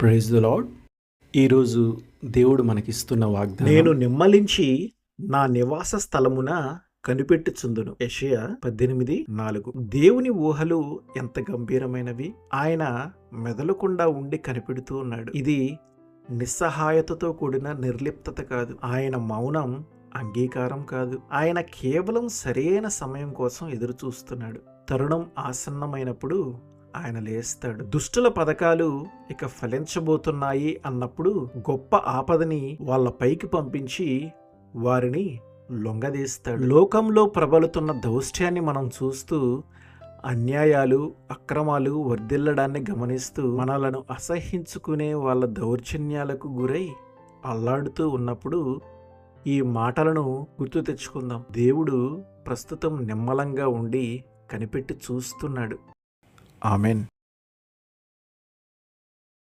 Praise the lord ఈరోజు దేవుడు మనకిస్తున్న వాగ్దానం నేను నిమ్మలించి నా నివాస స్థలమున కనిపెట్టుచుందును. యెషయా పద్దెనిమిది నాలుగు. దేవుని ఊహలు ఎంత గంభీరమైనవి? ఆయన మెదలకుండా ఉండి కనిపెడుతూ ఉన్నాడు. ఇది నిస్సహాయతతో కూడిన నిర్లిప్తత కాదు. ఆయన మౌనం అంగీకారం కాదు. ఆయన కేవలం సరైన సమయం కోసం ఎదురు చూస్తున్నాడు తరుణం ఆసన్నమైనప్పుడు ఆయన లేస్తాడు. దుష్టుల పథకాలు ఇక ఫలించబోతున్నాయి అన్నప్పుడు గొప్ప ఆపదని వాళ్ళ పైకి పంపించి వారిని లొంగదీస్తాడు. లోకంలో ప్రబలుతున్న దౌష్ట్యాన్ని మనం చూస్తూ అన్యాయాలు అక్రమాలు వర్ధిల్లడాన్ని గమనిస్తూ మనలను అసహించుకునే వాళ్ళ దౌర్జన్యాలకు గురై అల్లాడుతూ ఉన్నప్పుడు ఈ మాటలను గుర్తు తెచ్చుకుందాం. దేవుడు ప్రస్తుతం నిమ్మలంగా ఉండి కనిపెట్టి చూస్తున్నాడు. Amen.